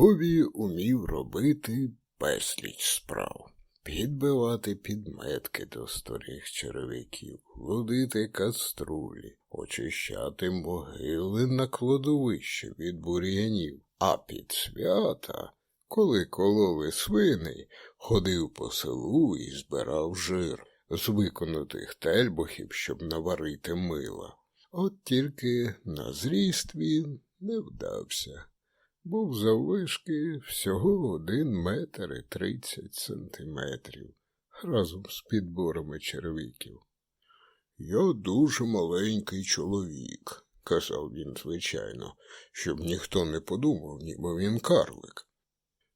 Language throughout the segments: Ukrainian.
Гові умів робити безліч справ. Підбивати підметки до старих черевиків, лудити каструлі, очищати могили на кладовище від бур'янів, а під свята, коли кололи свиней, ходив по селу і збирав жир з виконутих тельбухів, щоб наварити мила. От тільки на зріст він не вдався. Був заввишки всього один метр і тридцять сантиметрів разом з підборами червиків. Я дуже маленький чоловік, казав він, звичайно, щоб ніхто не подумав, ніби він карлик.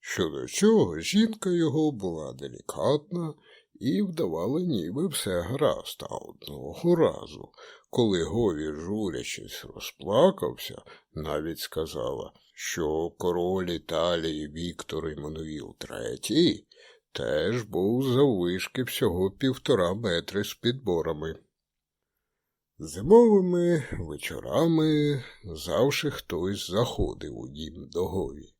Щодо цього жінка його була делікатна і вдавала, ніби все гаразд, а одного разу, коли Гові, журячись, розплакався, навіть сказала, що король Італії Віктор Іммануїл III теж був заввишки всього півтора метри з підборами. Зимовими вечорами завжди хтось заходив у дім до Гові.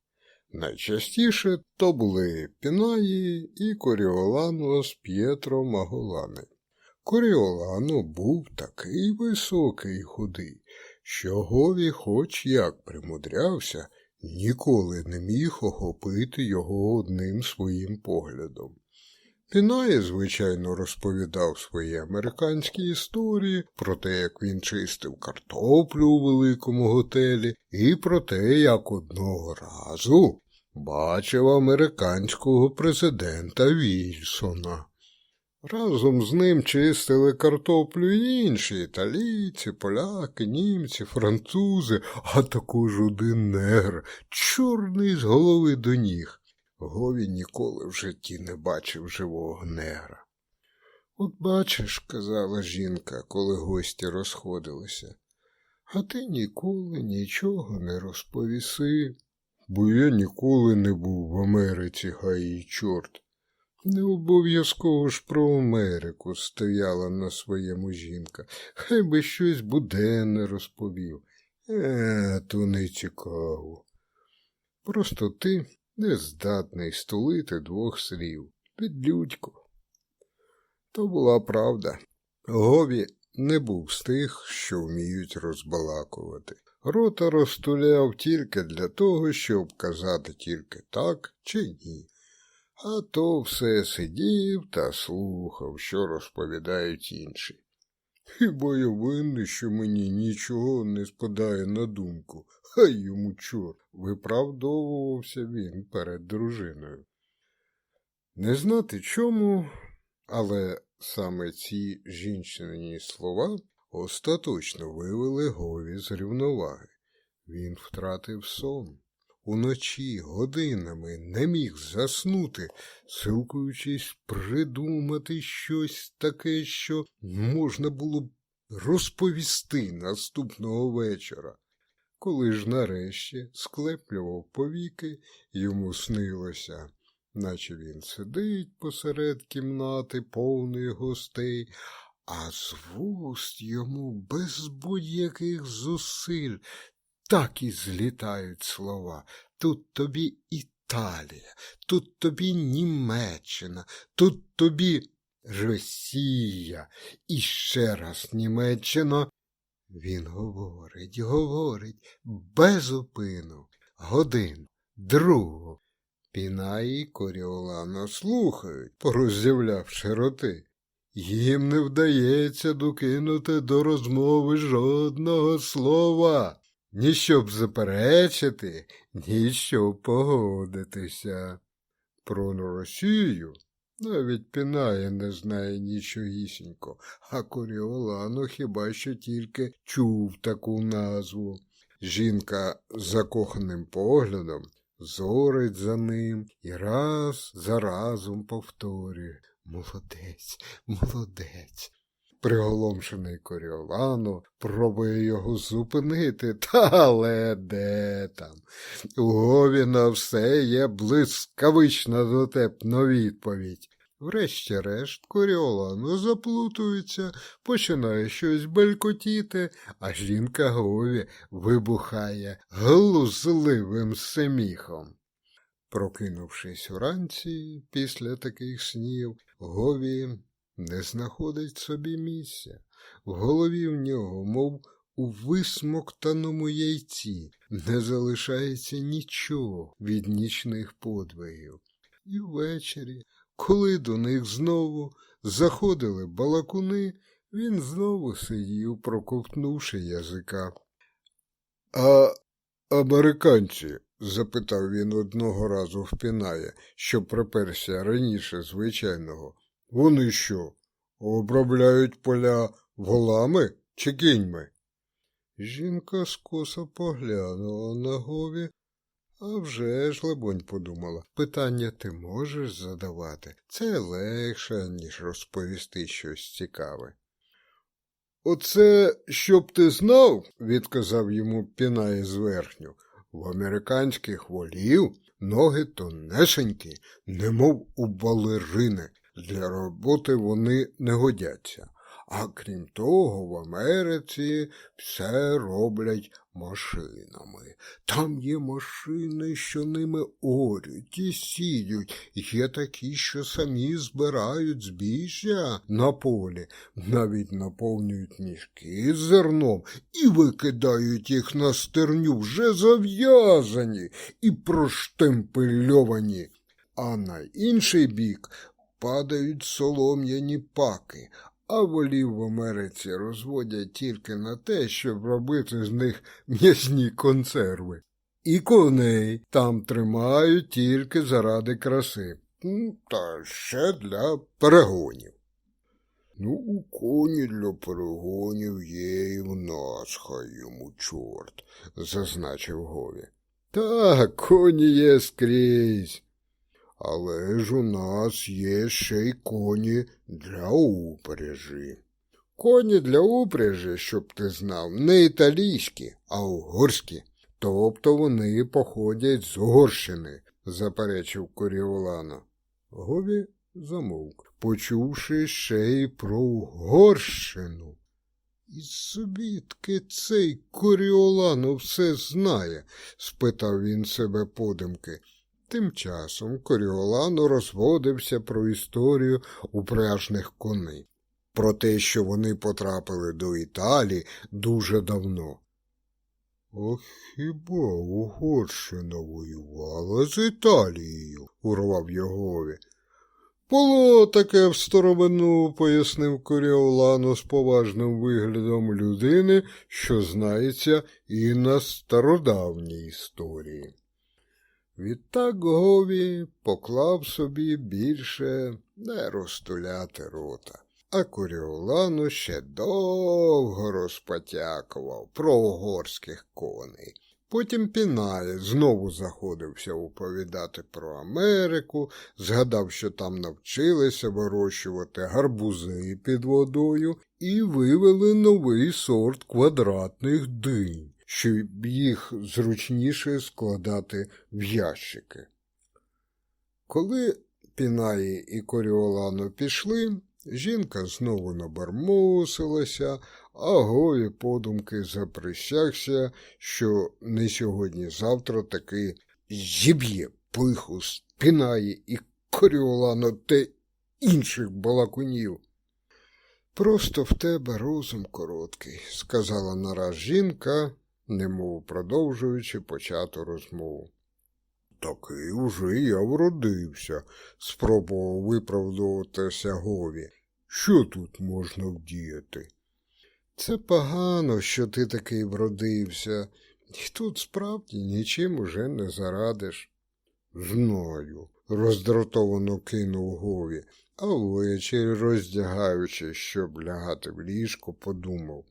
Найчастіше то були Пінаї і Коріолано з П'єтро Маголани. Коріолано був такий високий і худий, що Гові, хоч як примудрявся, ніколи не міг охопити його одним своїм поглядом. Пінає, звичайно, розповідав свої американські історії про те, як він чистив картоплю у великому готелі, і про те, як одного разу бачив американського президента Вільсона. Разом з ним чистили картоплю й інші італійці, поляки, німці, французи, а також один негр, чорний з голови до ніг. Гові ніколи в житті не бачив живого негра. От бачиш, казала жінка, коли гості розходилися, а ти ніколи нічого не розповіси, бо я ніколи не був в Америці, гай і чорт. Не обов'язково ж про Америку стояла на своєму жінка, хай би щось буденне розповів. Е, то не цікаво. Просто ти не здатний стулити двох слів. Підлюдько. То була правда. Гові не був з тих, що вміють розбалакувати. Рота розтуляв тільки для того, щоб казати тільки так чи ні. А то все сидів та слухав, що розповідають інші. Хіба я винний, що мені нічого не спадає на думку, хай йому чорт, виправдовувався він перед дружиною. Не знати чому, але саме ці жінчині слова остаточно вивели Гові з рівноваги. Він втратив сон. Уночі годинами не міг заснути, силкуючись придумати щось таке, що можна було б розповісти наступного вечора. Коли ж нарешті склеплював повіки, йому снилося, наче він сидить посеред кімнати повної гостей, а з вуст йому без будь-яких зусиль так і злітають слова. Тут тобі Італія, тут тобі Німеччина, тут тобі Росія і ще раз Німеччина. Він говорить, говорить, без упину, годину, другу. Піна і Коріолана слухають, пороззявлявши роти. Їм не вдається докинути до розмови жодного слова ні щоб заперечити, ні щоб погодитися. Про Росію навіть Пінає не знає нічогісінько, а Коріолано хіба що тільки чув таку назву. Жінка з закоханим поглядом зорить за ним і раз за разом повторює Молодець, молодець. Приголомшений Коріолано пробує його зупинити, та але де там? У Гові на все є блискавична дотепна відповідь. Врешті-решт Коріолано заплутується, починає щось белькотіти, а жінка Гові вибухає глузливим семіхом. Прокинувшись вранці після таких снів, Гові не знаходить собі місця. В голові в нього, мов у висмоктаному яйці, не залишається нічого від нічних подвигів. І ввечері, коли до них знову заходили балакуни, він знову сидів, проковтнувши язика. А американці? Запитав він одного разу в Пінає, що приперся раніше звичайного. Вони що, обробляють поля волами чи кіньми? Жінка скоса поглянула на Гові, а вже ж, лебонь, подумала, питання ти можеш задавати. Це легше, ніж розповісти щось цікаве. Оце, щоб ти знав, відказав йому Пінає зверхню, в американських волів ноги тонесенькі, немов у балерини. Для роботи вони не годяться. А крім того, в Америці все роблять машинами. Там є машини, що ними орють і сіють. Є такі, що самі збирають збіжжя на полі, навіть наповнюють мішки з зерном і викидають їх на стерню вже зав'язані і проштемпельовані. А на інший бік падають солом'яні паки, а волів в Америці розводять тільки на те, щоб робити з них м'ясні консерви. І коней там тримають тільки заради краси, та ще для перегонів. Ну, у коні для перегонів є і в нас, хай йому чорт, зазначив Гові. Так, коні є скрізь. Але ж у нас є ще й коні для упряжі. Коні для упряжі, щоб ти знав, не італійські, а угорські. Тобто вони походять з Угорщини, заперечив Коріолано. Гові замовк, почувши ще й про Угорщину. І звідки цей Коріолано все знає? спитав він себе подумки. Тим часом Коріолано розводився про історію упряжних коней, про те, що вони потрапили до Італії дуже давно. А хіба Угорщина воювала з Італією? урвав Йогові. Було таке в старовину, пояснив Коріолано з поважним виглядом людини, що знається і на стародавній історії. Відтак Гові поклав собі більше не розтуляти рота, а Коріолану ще довго розпотякував про угорських коней. Потім Пінає знову заходився оповідати про Америку, згадав, що там навчилися вирощувати гарбузи під водою і вивели новий сорт квадратних динь щоб їх зручніше складати в ящики. Коли Пінаї і Коріолано пішли, жінка знову набармусилася, а Гові подумки заприсягся, що не сьогодні-завтра таки зіб'є пиху з Пінаї і Коріолано та інших балакунів. Просто в тебе розум короткий, сказала нараз жінка, немов продовжуючи почату розмову. Такий уже я вродився, спробував виправдуватися Гові. Що тут можна вдіяти? Це погано, що ти такий вродився, і тут справді нічим уже не зарадиш. Знаю, роздратовано кинув Гові, а ввечері, роздягаючи, щоб лягати в ліжко, подумав.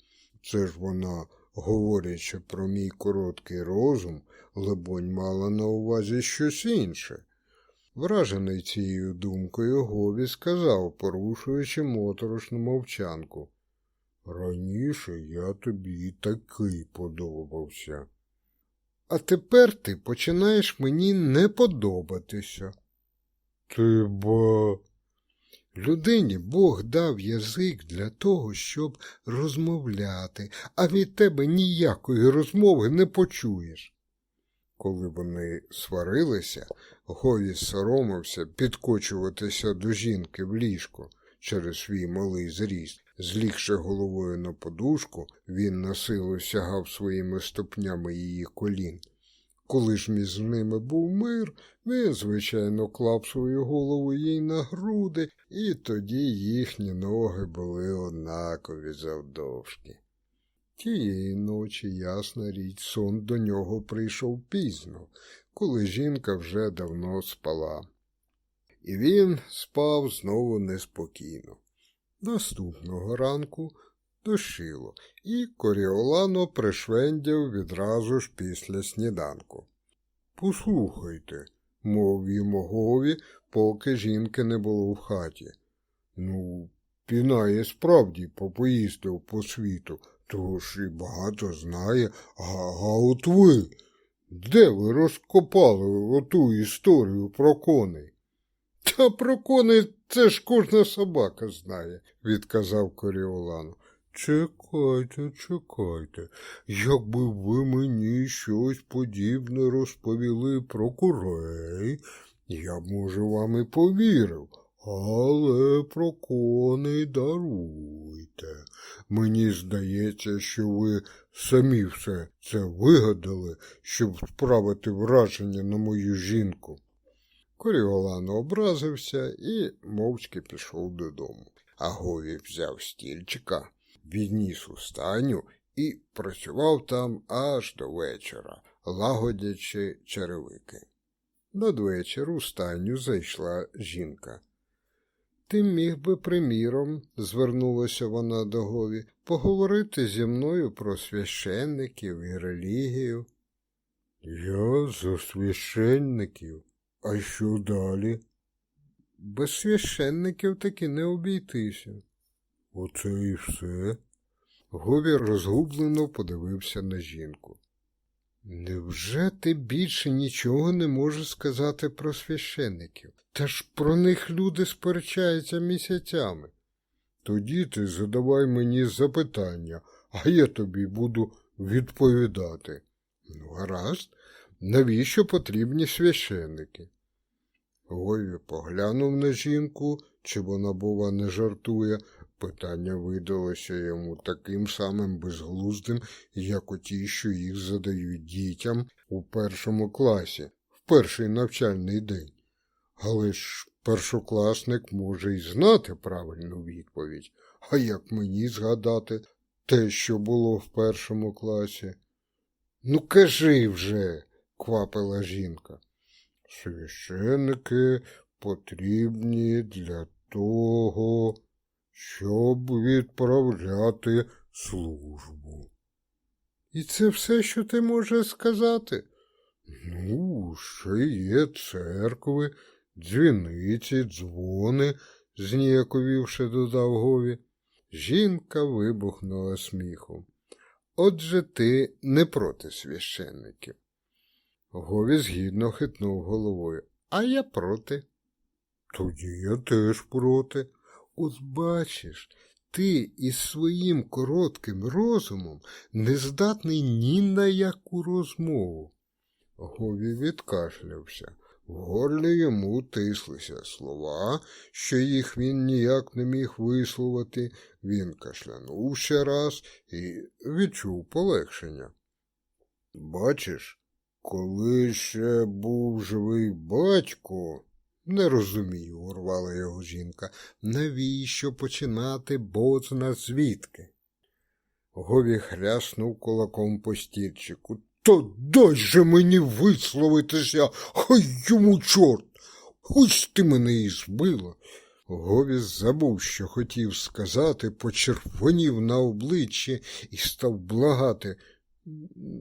Це ж вона говорячи про мій короткий розум, лебонь мала на увазі щось інше. Вражений цією думкою, Гові сказав, порушуючи моторошну мовчанку. Раніше я тобі такий подобався. А тепер ти починаєш мені не подобатися. Ти ба. Людині Бог дав язик для того, щоб розмовляти, а від тебе ніякої розмови не почуєш. Коли вони сварилися, Гові соромився підкочуватися до жінки в ліжко через свій малий зріст. Злігши головою на подушку, він насилу сягав своїми ступнями її колін. Коли ж між ними був мир, він, звичайно, клав свою голову їй на груди, і тоді їхні ноги були однакові завдовжки. Тієї ночі, ясна річ, сон до нього прийшов пізно, коли жінка вже давно спала. І він спав знову неспокійно. Наступного ранку дощило, і Коріолано пришвендяв відразу ж після сніданку. Послухайте, мов йому Гові, поки жінки не було в хаті. Ну, пінає справді попоїздив по світу, тож і багато знає, а, а от ви, де ви розкопали оту історію про коней? Та про коней це ж кожна собака знає, відказав Коріолану. Чекайте, чекайте, якби ви мені щось подібне розповіли про курей, я б, може, вам і повірив, але про коней даруйте. Мені здається, що ви самі все це вигадали, щоб справити враження на мою жінку. Коріолано образився і мовчки пішов додому. А Гові взяв стільчика, відніс у стайню і працював там аж до вечора, лагодячи черевики. Надвечір у стайню зайшла жінка. Ти міг би, приміром, звернулася вона до Гові, поговорити зі мною про священників і релігію. Я за священників. А що далі? Без священників таки не обійтися. Оце і все. Говір розгублено подивився на жінку. Невже ти більше нічого не можеш сказати про священників? Та ж про них люди сперечаються місяцями. Тоді ти задавай мені запитання, а я тобі буду відповідати. Ну, гаразд, навіщо потрібні священники? Гові поглянув на жінку, чи вона, бува, не жартує. Питання видалося йому таким самим безглуздим, як оті, що їх задають дітям у першому класі, в перший навчальний день. Але ж першокласник може й знати правильну відповідь, а як мені згадати те, що було в першому класі? Ну, кажи вже, квапила жінка. Священники потрібні для того, щоб відправляти службу. І це все, що ти можеш сказати? Ну, ще є церкви, дзвіниці, дзвони, зніяковівши додав Гові. Жінка вибухнула сміхом. Отже ти не проти священників. Гові згідно хитнув головою. А я проти. Тоді я теж проти. От бачиш, ти із своїм коротким розумом не здатний ні на яку розмову. Гові відкашлявся. В горлі йому тислися слова, що їх він ніяк не міг висловити. Він кашлянув ще раз і відчув полегшення. Бачиш, коли ще був живий батько, не розумію, урвала його жінка, навіщо починати бозна звідки? Гові хряснув кулаком по стільчику. То дай же мені висловитися, хай йому чорт. Хоч ти мене і збила. Гові забув, що хотів сказати, почервонів на обличчі і став благати.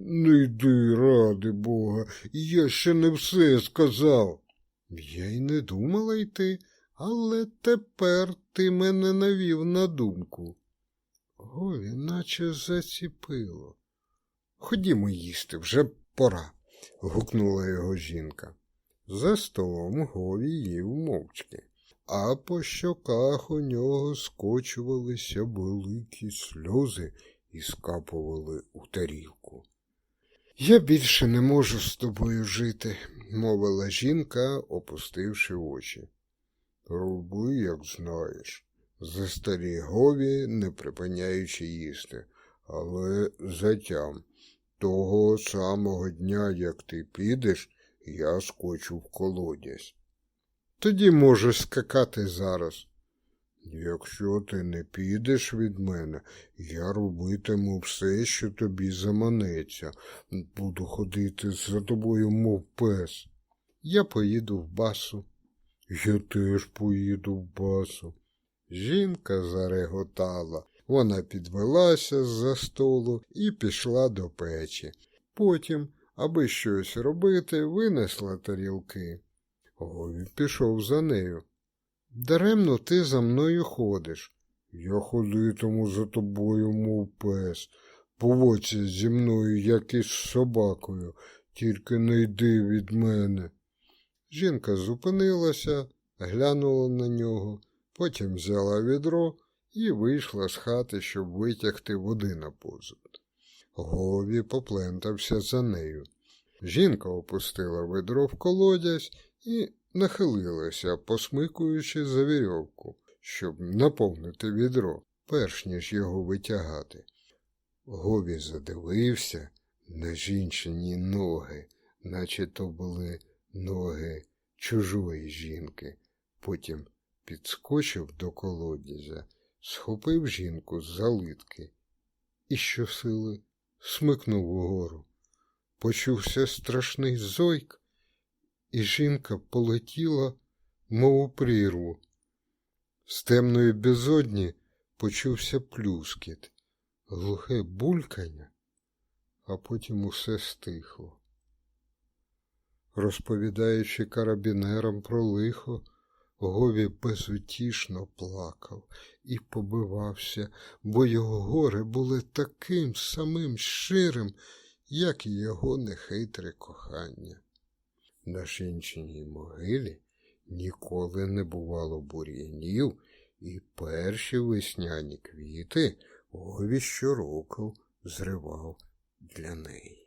Не йди, ради Бога, я ще не все сказав. Я й не думала йти, але тепер ти мене навів на думку. Гові, наче заціпило. Ходімо їсти, вже пора, гукнула його жінка. За столом Гові їв мовчки, а по щоках у нього скочувалися великі сльози і скапували у тарілку. Я більше не можу з тобою жити, мовила жінка, опустивши очі. Роби, як знаєш, застеріг Гові, не припиняючи їсти, але затям. Того самого дня, як ти підеш, я скочу в колодязь. Тоді можеш скакати зараз. Якщо ти не підеш від мене, я робитиму все, що тобі заманеться. Буду ходити за тобою, мов пес. Я поїду в басу. Я теж поїду в басу. Жінка зареготала. Вона підвелася з-за столу і пішла до печі. Потім, аби щось робити, винесла тарілки. Гові пішов за нею. Даремно ти за мною ходиш. Я ходитиму за тобою, мов пес. Поводься зі мною, як із собакою, тільки не йди від мене. Жінка зупинилася, глянула на нього, потім взяла відро і вийшла з хати, щоб витягти води на позад. Гові поплентався за нею. Жінка опустила ведро в колодязь і нахилилася, посмикуючи за вірьовку, щоб наповнити відро, перш ніж його витягати. Гові задивився на жінчині ноги, наче то були ноги чужої жінки. Потім підскочив до колодязя, схопив жінку з залитки і щосили смикнув угору. Почувся страшний зойк, і жінка полетіла, мов у прірву. З темної безодні почувся плюскіт, глухе булькання, а потім усе стихло. Розповідаючи карабінерам про лихо, Гові безутішно плакав і побивався, бо його гори були таким самим щирим, як і його нехитре кохання. На шинченій могилі ніколи не бувало бур'янів, і перші весняні квіти Гові щороку зривав для неї.